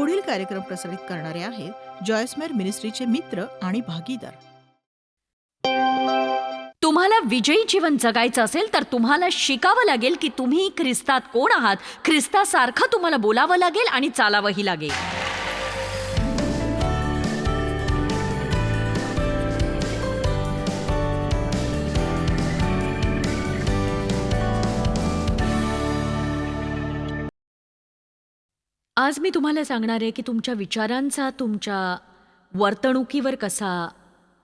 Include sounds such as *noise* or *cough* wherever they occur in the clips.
पुढील कार्यक्रम प्रसारित करणारे आहेत जॉयस्मेर मिनिस्ट्रीचे मित्र आणि भागीदार. तुम्हाला विजयी जीवन जगायचं असेल तर तुम्हाला शिकावं लागेल की तुम्ही ख्रिस्तात कोण आहात. ख्रिस्तासारखं तुम्हाला बोलावं लागेल आणि चालावंही लागेल. आज मी तुम्हाला सांगणार आहे की तुमच्या विचारांचा तुमच्या वर्तणुकीवर कसा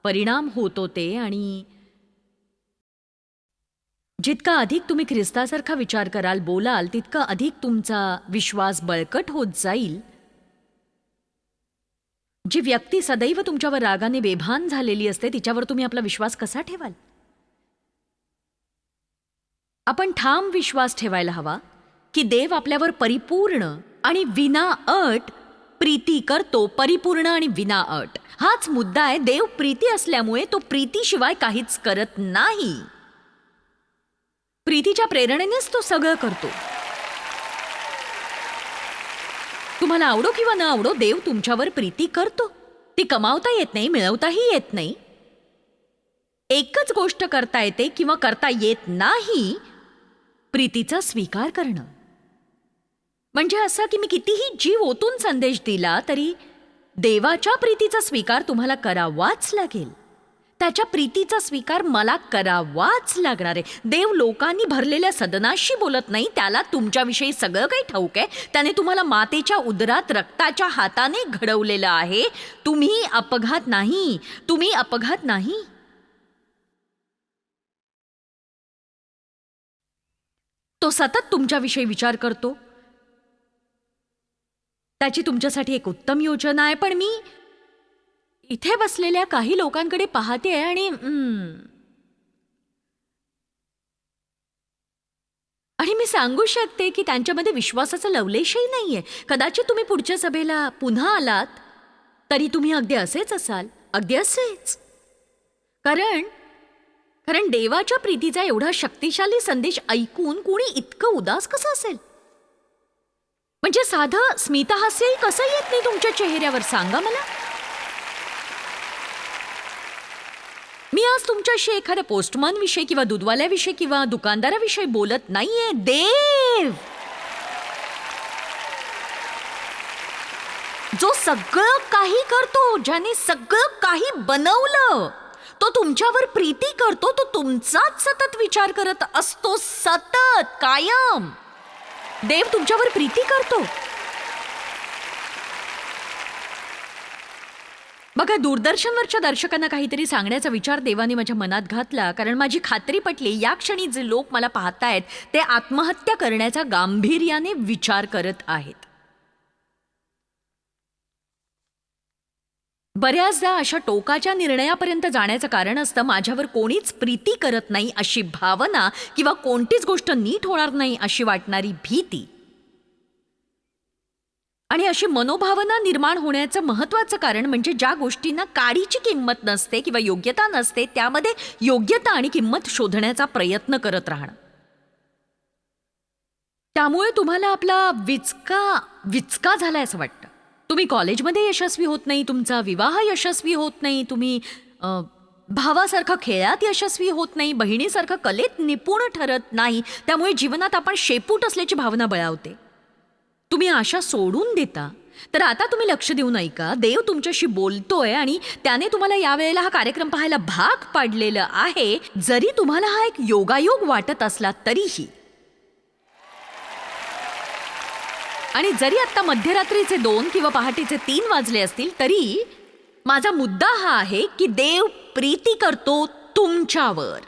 परिणाम होतो ते आणि जितका अधिक तुम्ही ख्रिस्तासारखा विचार कराल बोलाल तितका अधिक तुमचा विश्वास बळकट होत जाईल. जी व्यक्ती सदैव तुमच्यावर रागाने बेभान झालेली असते तिच्यावर तुम्ही आपला विश्वास कसा ठेवाल? आपण ठाम विश्वास ठेवायला हवा की देव आपल्यावर परिपूर्ण आणि विना अट प्रीती करतो परिपूर्ण आणि विना अट. हाच मुद्दा आहे देव प्रीती असल्यामुळे तो प्रीतीशिवाय काहीच करत नाही. प्रीतीच्या प्रेरणेनेच तो सगळं करतो. तुम्हाला आवडो किंवा न आवडो देव तुमच्यावर प्रीती करतो. ती कमावता येत नाही मिळवताही येत नाही. एकच गोष्ट करता येते किंवा करता येत नाही प्रीतीचा स्वीकार करणं. म्हणजे असं की मी कितीही जीव ओतून संदेश दिला तरी देवाच्या प्रीतीचा स्वीकार तुम्हाला करावाच लागेल. त्याच्या प्रीतीचा स्वीकार मला करावाच लागणार आहे. देव लोकांनी भरलेल्या सदनाशी बोलत नाही त्याला तुमच्याविषयी सगळं काही ठाऊक आहे. त्याने तुम्हाला मातेच्या उदरात रक्ताच्या हाताने घडवलेलं आहे. तुम्ही अपघात नाही. तुम्ही अपघात नाही. तो सतत तुमच्याविषयी विचार करतो. त्याची तुमच्यासाठी एक उत्तम योजना आहे. पण मी इथे बसलेल्या काही लोकांकडे पाहते आणि आणि मी सांगू शकते की त्यांच्यामध्ये विश्वासाचा लवलेशही नाहीये. कदाचित तुम्ही पुढच्या सभेला पुन्हा आलात तरी तुम्ही अगदी असेच असाल. अगदी असेच. कारण कारण देवाच्या प्रीतीचा एवढा शक्तिशाली संदेश ऐकून कुणी इतकं उदास कसं असेल? म्हणजे साधं स्मितहास्यही कसं येत नाही तुमच्या चेहऱ्यावर? सांगा मला. मी आज तुमच्याशी एखाद्या पोस्टमन विषयी किंवा दूधवाल्याविषयी किंवा दुकानदाराविषयी बोलत नाहीये. देव! जो सगळं काही करतो ज्याने सगळं काही बनवलं तो तुमच्यावर प्रीती करतो तो तुमचाच सतत विचार करत असतो. सतत कायम. देव तुमच्यावर प्रीती करतो. बघा दूरदर्शनवरच्या दर्शकांना काहीतरी सांगण्याचा विचार देवाने माझ्या मनात घातला कारण माझी खात्री पटली या क्षणी जे लोक मला पाहतायत ते आत्महत्या करण्याचा गांभीर्याने विचार करत आहेत. बऱ्याचदा अशा टोकाच्या निर्णयापर्यंत जाण्याचं कारण असतं माझ्यावर कोणीच प्रीती करत नाही अशी भावना किंवा कोणतीच गोष्ट नीट होणार नाही अशी वाटणारी भीती. आणि अशी मनोभावना निर्माण होण्याचं महत्वाचं कारण म्हणजे ज्या गोष्टींना काडीची किंमत नसते किंवा योग्यता नसते त्यामध्ये योग्यता आणि किंमत शोधण्याचा प्रयत्न करत राहणं. त्यामुळे तुम्हाला आपला विचका विचका झालाय असं वाटतं. तुम्ही कॉलेजमध्ये यशस्वी होत नाही तुमचा विवाह यशस्वी होत नाही तुम्ही अ, भावासारखं खेळात यशस्वी होत नाही बहिणीसारखं कलेत निपुण ठरत नाही त्यामुळे जीवनात आपण शेपूट असल्याची भावना बळावते. तुम्ही आशा सोडून देता. तर आता तुम्ही लक्ष देऊन ऐका देव तुमच्याशी बोलतोय आणि त्याने तुम्हाला यावेळेला हा कार्यक्रम पाहायला भाग पाडलेलं आहे. जरी तुम्हाला हा एक योगायोग वाटत असला तरीही आणि जरी आत्ता मध्यरात्रीचे दोन किंवा पहाटेचे तीन वाजले असतील तरी माझा मुद्दा हा आहे की देव प्रीती करतो तुमच्यावर.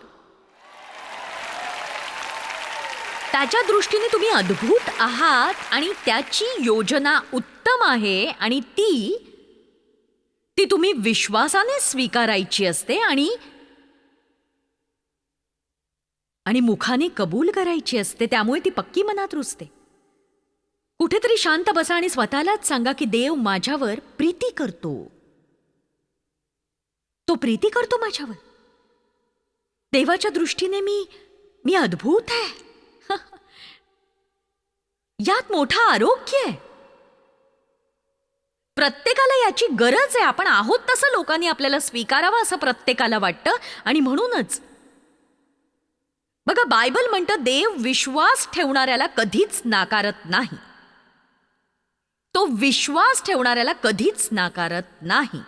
त्याच्या दृष्टीने तुम्ही अद्भुत आहात आणि त्याची योजना उत्तम आहे आणि ती ती तुम्ही विश्वासाने स्वीकारायची असते आणि आणि मुखाने कबूल करायची असते त्यामुळे ती पक्की मनात रुजते. कुठेतरी शांत बसा आणि स्वतःलाच सांगा की देव माझ्यावर प्रीती करतो. तो प्रीती करतो माझ्यावर. देवाच्या दृष्टीने मी मी अद्भुत आहे. *laughs* यात मोठा आरोग्य आहे. प्रत्येकाला याची गरज आहे. आपण आहोत तसं लोकांनी आपल्याला स्वीकारावं असं प्रत्येकाला वाटतं. आणि म्हणूनच बघा बायबल म्हणतं देव विश्वास ठेवणाऱ्याला कधीच नाकारत नाही. तो विश्वास ठेवणाऱ्याला कधीच नाकारत नाही.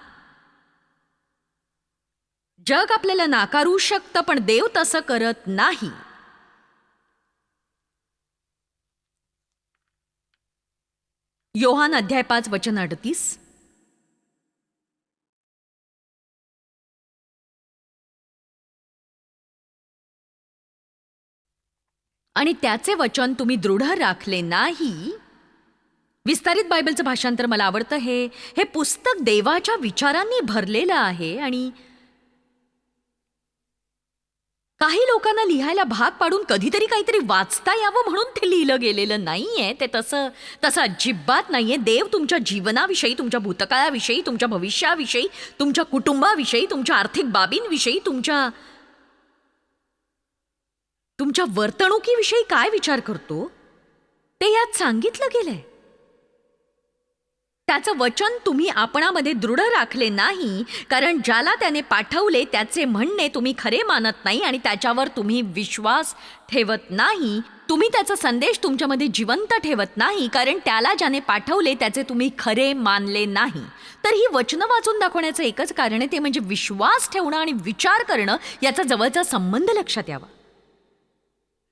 जग आपल्याला नाकारू शकतं पण देव तसं करत नाही. योहान अध्याय पाच वचन अडतीस. आणि त्याचे वचन तुम्ही दृढ राखले नाही. विस्तारित बायबलचं भाषांतर मला आवडतं. हे हे पुस्तक देवाच्या विचारांनी भरलेलं आहे आणि काही लोकांना लिहायला भाग पाडून कधीतरी काहीतरी वाचता यावं म्हणून ते लिहिलं गेलेलं नाहीये. ते तसं तसं अजिबात नाहीये. देव तुमच्या जीवनाविषयी तुमच्या भूतकाळाविषयी तुमच्या भविष्याविषयी तुमच्या कुटुंबाविषयी तुमच्या आर्थिक बाबींविषयी तुमच्या तुमच्या वर्तणुकीविषयी काय विचार करतो? ते यात सांगितलं गेलंय. त्याचं वचन तुम्ही आपणामध्ये दृढ राखले नाही कारण ज्याला त्याने पाठवले त्याचे म्हणणे तुम्ही खरे मानत नाही आणि त्याच्यावर तुम्ही विश्वास ठेवत नाही. तुम्ही त्याचा संदेश तुमच्यामध्ये जिवंत ठेवत नाही कारण त्याला ज्याने पाठवले त्याचे तुम्ही खरे मानले नाही. तर ही वचनं वाचून दाखवण्याचं एकच कारण आहे ते म्हणजे विश्वास ठेवणं आणि विचार करणं याचा जवळचा संबंध लक्षात यावा.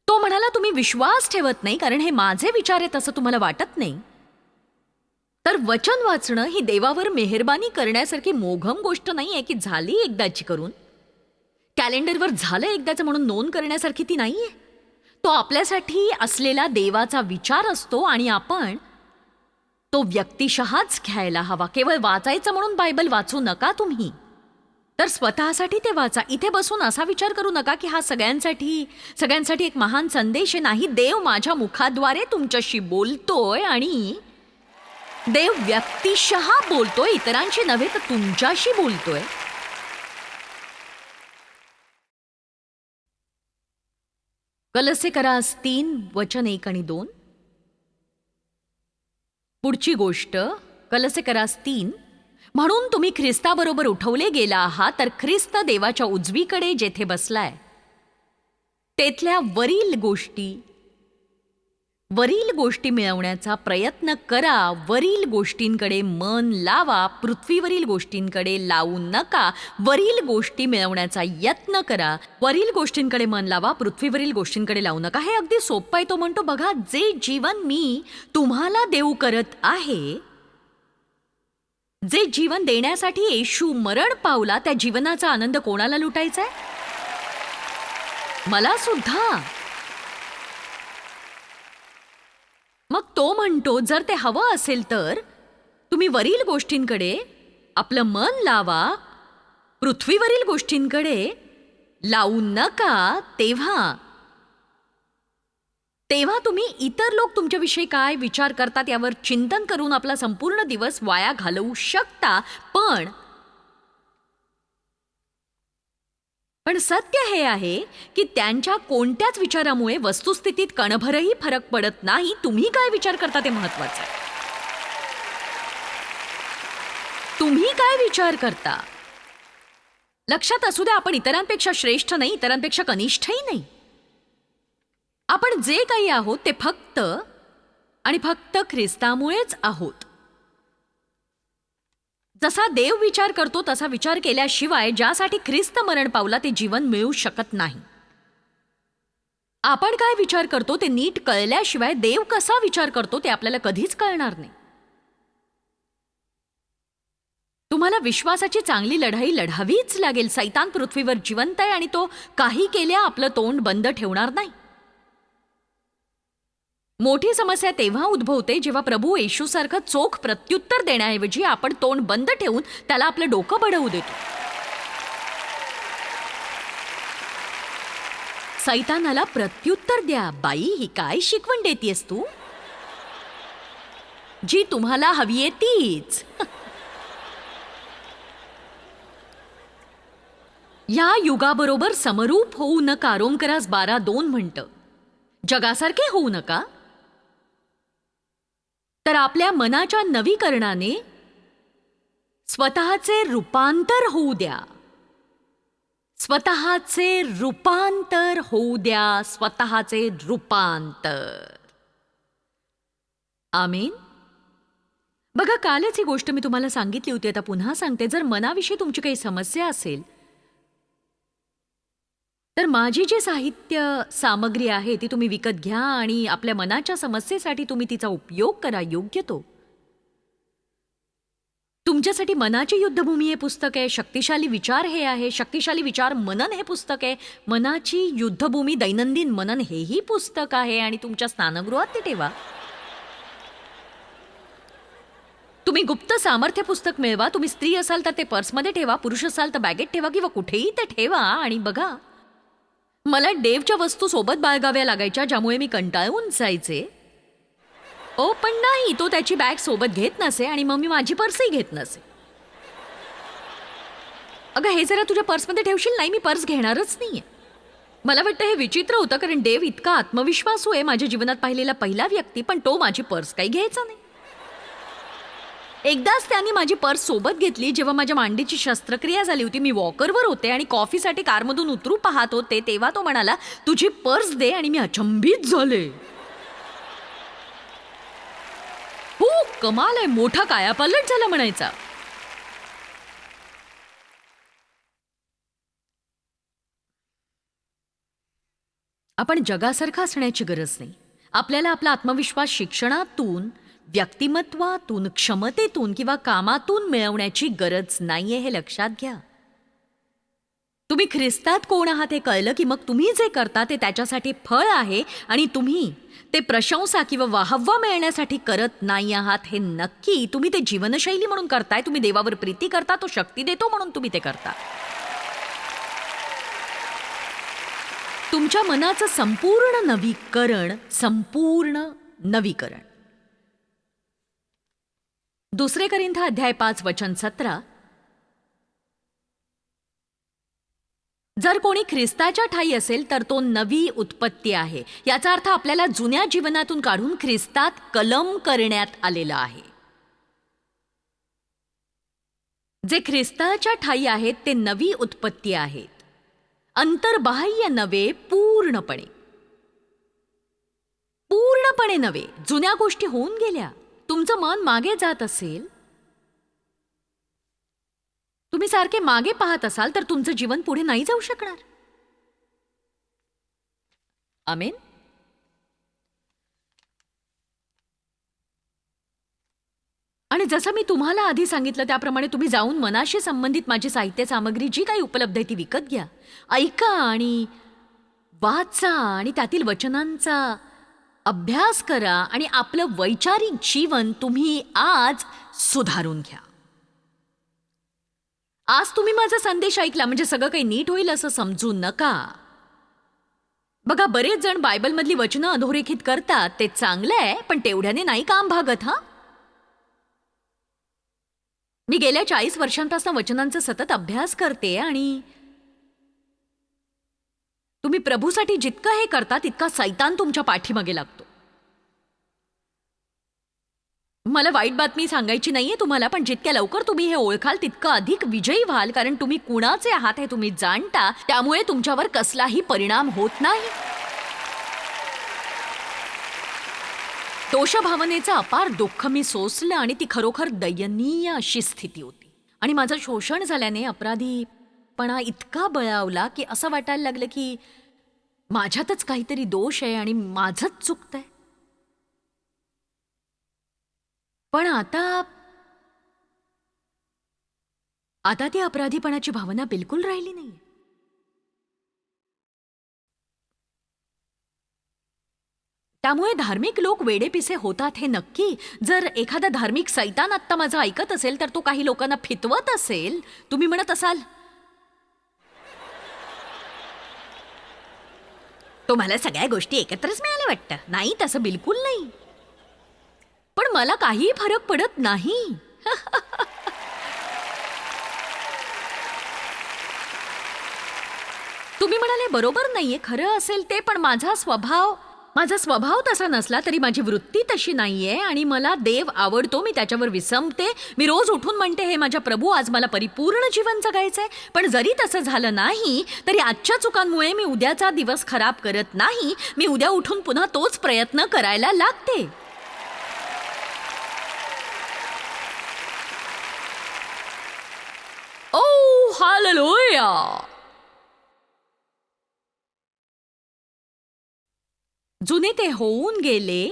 तो म्हणाला तुम्ही विश्वास ठेवत नाही कारण हे माझे विचार आहेत असं तुम्हाला वाटत नाही. तर वचन वाचणं ही देवावर मेहरबानी करण्यासारखी मोघम गोष्ट नाही आहे की झाली एकदाची करून? कॅलेंडरवर झालं एकदाचं म्हणून नोंद करण्यासारखी ती नाही आहे? तो आपल्यासाठी असलेला देवाचा विचार असतो आणि आपण तो व्यक्तिशहाच घ्यायला हवा. केवळ वाचायचं म्हणून बायबल वाचू नका तुम्ही. तर स्वतःसाठी ते वाचा. इथे बसून असा विचार करू नका की हा सगळ्यांसाठी सगळ्यांसाठी एक महान संदेश आहे. नाही देव माझ्या मुखाद्वारे तुमच्याशी बोलतोय आणि देव व्यक्तिशः बोलतोय इतरांशी नव्हे तर तुमच्याशी बोलतोय. कलसे करास तीन वचन एक आणि दोन. पुढची गोष्ट कलसे करास तीन. म्हणून तुम्ही ख्रिस्ताबरोबर उठवले गेला आहात तर ख्रिस्त देवाच्या उजवीकडे जेथे बसलाय. तेथल्या वरील गोष्टी वरील गोष्टी मिळवण्याचा प्रयत्न करा. वरील गोष्टींकडे मन लावा. पृथ्वीवरील गोष्टींकडे लावू नका. वरील गोष्टी मिळवण्याचा यत्न करा. वरील गोष्टींकडे मन लावा. पृथ्वीवरील गोष्टींकडे लावू नका. हे अगदी सोपं आहे तो म्हणतो बघा जे जीवन मी तुम्हाला देऊ करत आहे जे जीवन देण्यासाठी येशू मरण पावला त्या जीवनाचा आनंद कोणाला लुटायचा आहे? मला सुद्धा मग तो म्हणतो जर ते हवं असेल तर तुम्ही वरील गोष्टींकडे आपलं मन लावा पृथ्वीवरील गोष्टींकडे लावू नका तेव्हा. तेव्हा तुम्ही इतर लोक तुमच्याविषयी काय विचार करतात यावर चिंतन करून आपला संपूर्ण दिवस वाया घालवू शकता पण पण सत्य हे आहे की त्यांच्या कोणत्याच विचारामुळे वस्तुस्थितीत कणभरही फरक पडत नाही. तुम्ही काय विचार करता ते महत्वाचं आहे. तुम्ही काय विचार करता? लक्षात असू द्या आपण इतरांपेक्षा श्रेष्ठ नाही इतरांपेक्षा कनिष्ठही नाही. आपण जे काही आहोत ते फक्त आणि फक्त ख्रिस्तामुळेच आहोत. जसा देव विचार करतो तसा विचार केल्याशिवाय ज्यासाठी ख्रिस्त मरण पावला ते जीवन मिळू शकत नाही. आपण काय विचार करतो ते नीट कळल्याशिवाय देव कसा विचार करतो ते आपल्याला कधीच कळणार नाही. तुम्हाला विश्वासाची चांगली लढाई लढावीच लागेल. सैतान पृथ्वीवर जिवंत आहे आणि तो काही केल्या आपलं तोंड बंद ठेवणार नाही. मोठी समस्या तेव्हा उद्भवते जेव्हा प्रभू येशूसारखं चोख प्रत्युत्तर देण्याऐवजी आपण तोंड बंद ठेवून त्याला आपलं डोकं बडवू देतो. सैतानाला प्रत्युत्तर द्या बाई ही काय शिकवण देतीयस तू? जी तुम्हाला हवी आहे तीच. *laughs* या युगाबरोबर समरूप होऊ नका रोमकरास बारा दोन म्हणतं. जगासारखे होऊ नका. तर आपल्या मनाच्या नवीकरणाने स्वतःचे रूपांतर होऊ द्या. स्वतःचे रूपांतर होऊ द्या स्वतःचे रूपांतर. आमीन. बघा कालच ही गोष्ट मी तुम्हाला सांगितली होती. आता पुन्हा सांगते. जर मनाविषयी तुमची काही समस्या असेल तर माझी जी साहित्य सामग्री आहे ती तुम्ही विकत घ्या आणि आपल्या मनाच्या समस्येसाठी तुम्ही तिचा उपयोग करा योग्य तो. तुमच्यासाठी मनाची युद्धभूमी हे पुस्तक आहे शक्तिशाली विचार हे आहे शक्तिशाली विचार मनन हे पुस्तक आहे मनाची युद्धभूमी दैनंदिन मनन हेही पुस्तक आहे आणि तुमच्या स्नानगृहात ते ठेवा. तुम्ही गुप्त सामर्थ्य पुस्तक मिळवा तुम्ही स्त्री असाल तर ते पर्समध्ये ठेवा पुरुष असाल तर बॅगेत ठेवा किंवा कुठेही ते ठेवा आणि बघा. मला डेवच्या वस्तू सोबत बाळगाव्या लागायच्या ज्यामुळे मी कंटाळून जायचे. ओ पण नाही तो त्याची बॅग सोबत घेत नसे आणि मग मी माझी पर्सही घेत नसे. अगं हे जरा तुझ्या पर्समध्ये ठेवशील? नाही मी पर्स घेणारच नाहीये. मला वाटतं हे विचित्र होतं कारण देव इतका आत्मविश्वासू आहे माझ्या जीवनात पाहिलेला पहिला व्यक्ती पण तो माझी पर्स काही घ्यायचा नाही. एकदाच त्यांनी माझी पर्स सोबत घेतली. जेव्हा माझ्या मांडीची शस्त्रक्रिया झाली होती मी वॉकरवर होते आणि कॉफीसाठी कारमधून उतरू पाहत होते तेव्हा तो म्हणाला तुझी पर्स दे आणि मी अचंबित झाले. हो कमाल आहे. मोठा कायापालट झाला म्हणायचा. आपण जगासारखा असण्याची गरज नाही. आपल्याला आपला आत्मविश्वास शिक्षणातून व्यक्तिमत्वातून क्षमतेतून किंवा कामातून मिळवण्याची गरज नाहीये हे लक्षात घ्या. तुम्ही ख्रिस्तात कोण आहात हे कळलं की मग तुम्ही जे करता ते त्याच्यासाठी फळ आहे आणि तुम्ही ते प्रशंसा किंवा वाहवा मिळण्यासाठी करत नाही आहात हे नक्की. तुम्ही ते जीवनशैली म्हणून करताय तुम्ही देवावर प्रीती करता तो शक्ती देतो म्हणून तुम्ही ते करता. तुमच्या मनाचं संपूर्ण नवीकरण संपूर्ण नवीकरण. दुसरे करिंथ अध्याय पाच वचन सतरा. जर कोणी ख्रिस्ताच्या ठाई असेल तर तो नवी उत्पत्ती आहे. याचा अर्थ आपल्याला जुन्या जीवनातून काढून ख्रिस्तात कलम करण्यात आलेला आहे. जे ख्रिस्ताच्या ठाई आहेत ते नवी उत्पत्ती आहेत. अंतर्बाह्य नवे पूर्णपणे. पूर्णपणे नवे जुन्या गोष्टी होऊन गेल्या. तुमचं मन मागे जात असेल तुम्ही सारखे मागे पाहत असाल तर तुमचं जीवन पुढे नाही जाऊ शकणार. आमेन. आणि जसं मी तुम्हाला आधी सांगितलं त्याप्रमाणे तुम्ही जाऊन मनाशी संबंधित माझी साहित्य सामग्री जी काही उपलब्ध आहे ती विकत घ्या. ऐका आणि वाचा आणि त्यातील वचनांचा अभ्यास करा आणि आपलं वैचारिक जीवन तुम्ही आज सुधारून घ्या. आज तुम्ही माझा संदेश ऐकला म्हणजे सगळं काही नीट होईल असं समजू नका. बघा बरेच जण बायबलमधली वचनं अधोरेखित करतात ते चांगलं आहे पण तेवढ्याने नाही काम भागत हा? मी गेल्या चाळीस वर्षांपासून वचनांचा सतत अभ्यास करते आणि तुम्ही प्रभूसाठी जितकं हे करता तितका सैतान तुमच्या पाठीमागे लागतो. मला वाईट बातमी सांगायची नाहीये तुम्हाला पण जितक्या लवकर तुम्ही हे ओळखाल तितकं अधिक विजयी व्हाल कारण तुम्ही कुणाचे आहात हे तुम्ही जाणता. त्यामुळे तुमच्यावर कसलाही परिणाम होत नाही. दोषभावनेचं अपार दुःख मी सोसलं आणि ती खरोखर दयनीय अशी स्थिती होती. आणि माझं शोषण झाल्याने अपराधीपणा इतका बळावला की असं वाटायला लागलं की माझ्यातच काहीतरी दोष आहे आणि माझंच चुकतंय. पण आता आता ती अपराधीपणाची भावना बिलकुल राहिली नाही त्यामुळे धार्मिक लोक वेडेपिसे होतात हे नक्की. जर एखादा धार्मिक सैतान आत्ता माझं ऐकत असेल तर तो काही लोकांना फितवत असेल? तुम्ही म्हणत असाल. तुम्हाला सगळ्या गोष्टी एकत्रच मिळाल्या वाटतं. नाही तसं बिलकुल नाही. पण मला काही फरक पडत नाही. तुम्ही म्हणाले बरोबर नाहीये खरं असेल ते पण माझा स्वभाव माझा स्वभाव तसा नसला तरी माझी वृत्ती तशी नाहीये आणि मला देव आवडतो मी त्याच्यावर विसंपते मी रोज उठून म्हणते हे माझ्या प्रभू आज मला परिपूर्ण जीवन जगायचंय. पण जरी तसं झालं नाही तरी आजच्या चुकांमुळे मी उद्याचा दिवस खराब करत नाही. मी उद्या उठून पुन्हा तोच प्रयत्न करायला लागते ओ हालेलुया जुने ते होऊन गेले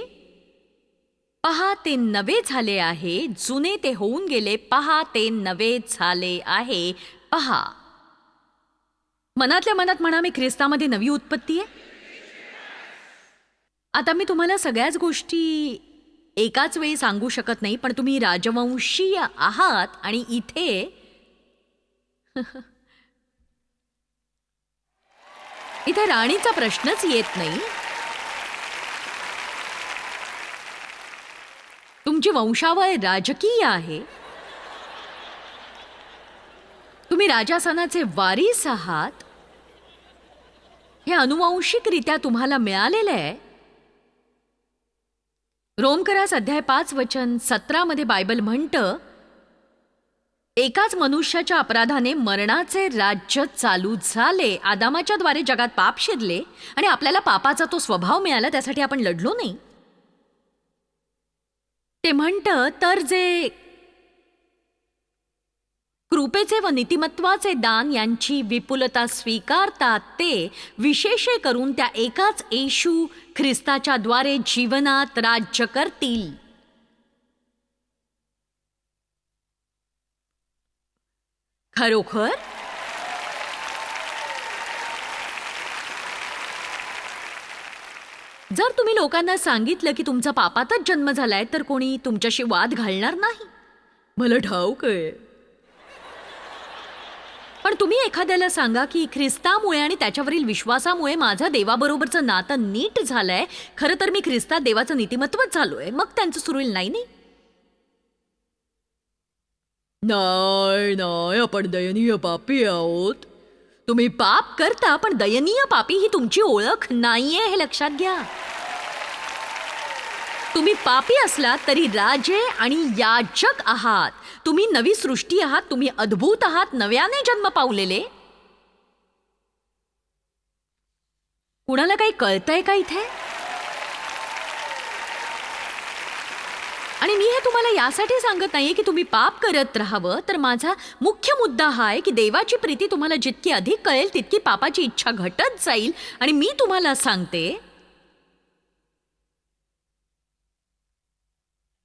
पहा ते नवे झाले आहे. जुने ते होऊन गेले पहा ते नवे झाले आहे. पहा. मनातल्या मनात म्हणा मी ख्रिस्तामध्ये नवी उत्पत्ती आहे? आता मी तुम्हाला सगळ्याच गोष्टी एकाच वेळी सांगू शकत नाही पण तुम्ही राजवंशीय आहात आणि इथे *laughs* इथे राणीचा प्रश्नच येत नाही. तुमची वंशावळ राजकीय आहे. तुम्ही राजासनाचे वारीस आहात. हे अनुवांशिकरित्या तुम्हाला मिळालेलं आहे. रोमकरा अध्याय पाच वचन सतरामध्ये बायबल म्हणतं एकाच मनुष्याच्या अपराधाने मरणाचे राज्य चालू झाले. आदामाच्या द्वारे जगात पाप शिरले आणि आपल्याला पापाचा तो स्वभाव मिळाला त्यासाठी आपण लढलो नाही. ते म्हणतं तर जे कृपेचे व नीतिमत्वाचे दान यांची विपुलता स्वीकारतात ते विशेषे करून त्या एकाच येशू ख्रिस्ताच्या द्वारे जीवनात राज्य करतील. खरोखर? जर तुम्ही लोकांना सांगितलं की तुमचा पापातच जन्म झालाय तर कोणी तुमच्याशी वाद घालणार नाही. मला ठाऊक आहे. पण तुम्ही एखाद्याला सांगा की ख्रिस्तामुळे आणि त्याच्यावरील विश्वासामुळे माझं देवाबरोबरचं नातं नीट झालंय. खरं तर मी ख्रिस्तात देवाचं नीतिमत्वच झालोय. मग त्यांचं सुरू होईल नाही नाही? नाही नाही आपण दयनीय पापी आहोत. तुम्ही पाप करता पण दयनीय पापी ही तुमची ओळख नाहीये हे लक्षात घ्या. तुम्ही पापी असलात तरी राजे आणि याजक आहात. तुम्ही नवी सृष्टी आहात तुम्ही अद्भुत आहात नव्याने जन्म पावलेले. कुणाला काही कळतंय का इथे? आणि मी हे तुम्हाला यासाठी सांगत नाही की तुम्ही पाप करत राहावं तर माझा मुख्य मुद्दा हा आहे की देवाची प्रीती तुम्हाला जितकी अधिक कळेल तितकी पापाची इच्छा घटत जाईल. आणि मी तुम्हाला सांगते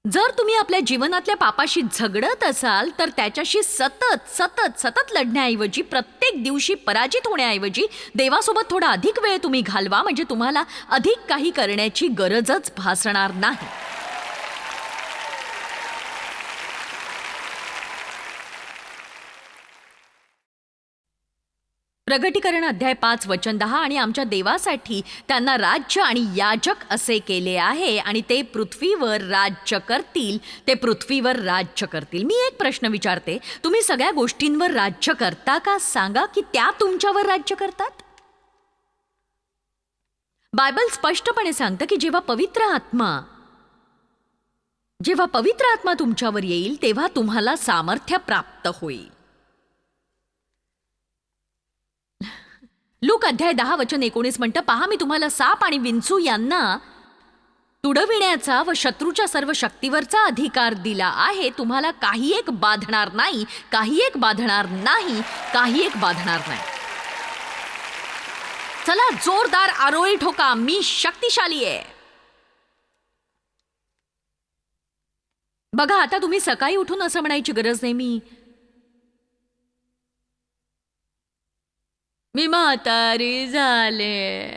जर तुम्ही आपल्या जीवनातल्या पापाशी झगडत असाल तर त्याच्याशी सतत सतत सतत लढण्याऐवजी प्रत्येक दिवशी पराजित होण्याऐवजी देवासोबत थोडा अधिक वेळ तुम्ही घालवा म्हणजे तुम्हाला अधिक काही करण्याची गरजच भासणार नाही. प्रगटीकरण अध्याय पाच वचन दहा आणि आमच्या देवासाठी त्यांना राज्य आणि याजक असे केले आहे आणि ते पृथ्वीवर राज्य करतील. ते पृथ्वीवर राज्य करतील. मी एक प्रश्न विचारते तुम्ही सगळ्या गोष्टींवर राज्य करता का? सांगा की त्या तुमच्यावर राज्य करतात. बायबल स्पष्टपणे सांगतं की जेव्हा पवित्र आत्मा जेव्हा पवित्र आत्मा तुमच्यावर येईल तेव्हा तुम्हाला सामर्थ्य प्राप्त होईल. लूक अध्याय दहा वचन एकोणीस म्हणतं पहा मी तुम्हाला साप आणि विंचू यांना तुडविण्याचा व शत्रूच्या सर्व शक्तीवरचा अधिकार दिला आहे. तुम्हाला काही एक बाधणार नाही काही एक बाधणार नाही काही एक बाधणार नाही. चला जोरदार आरोळी ठोका मी शक्तिशाली आहे. बघा आता तुम्ही सकाळी उठून असं म्हणायची गरज नाही मी मी म्हातारी झाले.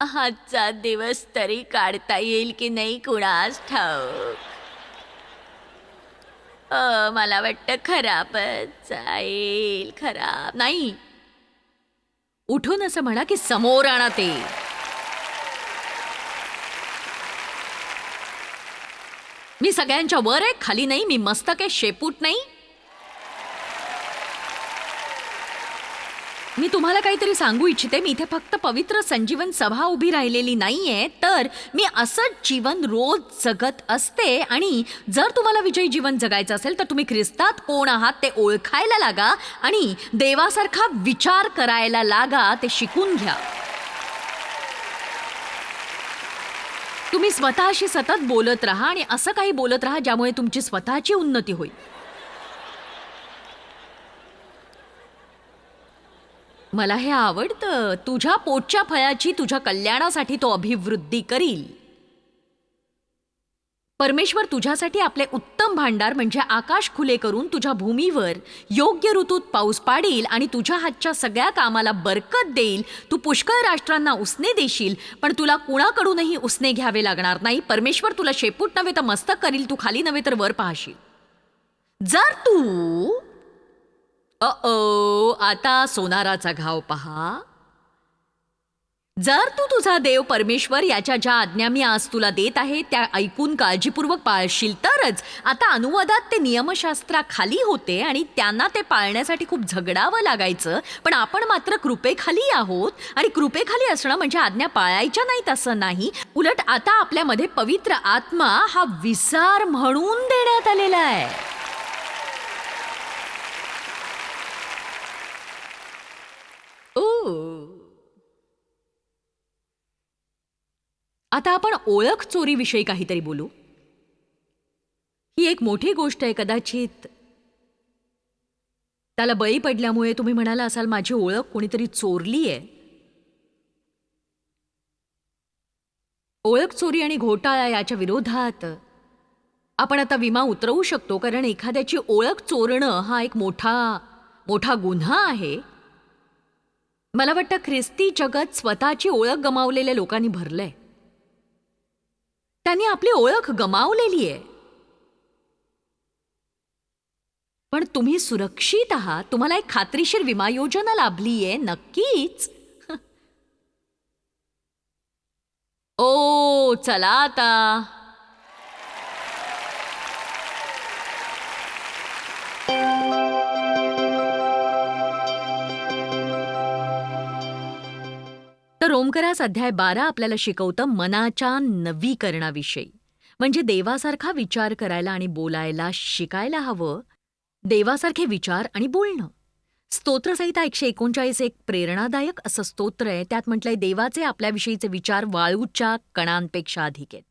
आजचा दिवस तरी काढता येईल की नाही कुणास ठाऊक? अ, मला वाटतं खराबच जाईल खराब. नाही. उठून असं म्हणा की समोर आणा ते. मी सगळ्यांच्या वर आहे खाली नाही मी मस्तक आहे शेपूट नाही. मी तुम्हाला काहीतरी सांगू इच्छिते. मी इथे फक्त पवित्र संजीवन सभा उभी राहिलेली नाहीये. तर मी असंच जीवन रोज जगत असते आणि जर तुम्हाला विजयी जीवन जगायचं असेल तर तुम्ही ख्रिस्तात कोण आहात ते ओळखायला लागा आणि देवासारखा विचार करायला लागा ते शिकून घ्या. तुम्ही स्वतःशी सतत बोलत राहा आणि असं काही बोलत राहा ज्यामुळे तुमची स्वतःची उन्नती होईल. मला हे आवडतं. तुझ्या पोटच्या फळाची तुझ्या कल्याणासाठी तो अभिवृद्धी करील. परमेश्वर तुझ्यासाठी आपले उत्तम भांडार म्हणजे आकाश खुले करून तुझ्या भूमीवर योग्य ऋतूत पाऊस पाडील आणि तुझ्या हातच्या सगळ्या कामाला बरकत देईल. तू पुष्कळ राष्ट्रांना उसने देशील पण तुला कुणाकडूनही उसने घ्यावे लागणार नाही. परमेश्वर तुला शेपूट नव्हे तर मस्तक करील तू खाली नव्हे तर वर पाहशील. जर तू अ ओ आता सोनाराचा घाव पहा. जर तू तुझा देव परमेश्वर याच्या ज्या आज्ञा मी आज तुला देत आहे त्या ऐकून काळजीपूर्वक पाळशील तरच आता अनुवादात ते नियमशास्त्राखाली होते आणि त्यांना ते पाळण्यासाठी खूप झगडावं लागायचं पण आपण मात्र कृपेखाली आहोत आणि कृपेखाली असणं म्हणजे आज्ञा पाळायच्या नाहीत असं नाही. उलट आता आपल्यामध्ये पवित्र आत्मा हा विसार म्हणून देण्यात आलेला आहे. ओ आता आपण ओळख चोरीविषयी काहीतरी बोलू. ही एक मोठी गोष्ट आहे कदाचित. त्याला बळी पडल्यामुळे तुम्ही म्हणाला असाल माझी ओळख कोणीतरी चोरली आहे. ओळख चोरी आणि घोटाळा याच्या विरोधात आपण आता विमा उतरवू शकतो कारण एखाद्याची ओळख चोरणं हा एक मोठा मोठा गुन्हा आहे. मला वाटतं ख्रिस्ती जगत स्वतःची ओळख गमावलेल्या लोकांनी भरलंय. त्यांनी आपली ओळख गमावलेली आहे. पण तुम्ही सुरक्षित आहात. तुम्हाला एक खात्रीशीर विमा योजना लाभली आहे. नक्कीच. *laughs* ओ चला आता. तर ओमकरास अध्याय बारा आपल्याला शिकवतं मनाच्या नवीकरणाविषयी. म्हणजे देवासारखा विचार करायला आणि बोलायला शिकायला हवं देवासारखे विचार आणि बोलणं. स्तोत्रसहिता एकशे एकोणचाळीस एक प्रेरणादायक असं स्तोत्र आहे. त्यात म्हटलंय देवाचे आपल्याविषयीचे विचार वाळूच्या कणांपेक्षा अधिक आहेत.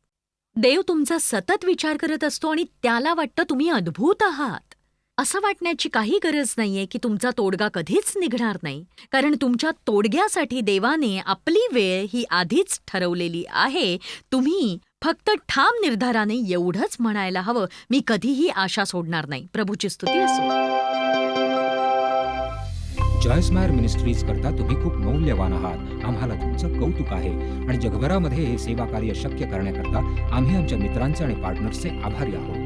देव तुमचा सतत विचार करत असतो आणि त्याला वाटतं तुम्ही अद्भुत आहात. असं वाटण्याची काही गरज नाहीये की तुमचा तोडगा कधीच निघणार नाही. कारण तुमच्या तोडग्यासाठी देवाने आपली वेळ ही आधीच ठरवलेली आहे. तुम्ही फक्त ठाम निर्धाराने एवढंच म्हणायला हवं. मी कधीही आशा सोडणार नाही. प्रभूची स्तुती असो. जॉयस मायर मिनिस्ट्रीज करता तुम्ही खूप मौल्यवान आहात. आम्हाला तुमचं कौतुक आहे. आणि जगभरामध्ये हे सेवा कार्य शक्य करण्याकरता आम्ही आमच्या मित्रांचे आणि पार्टनर्सचे आभारी आहोत.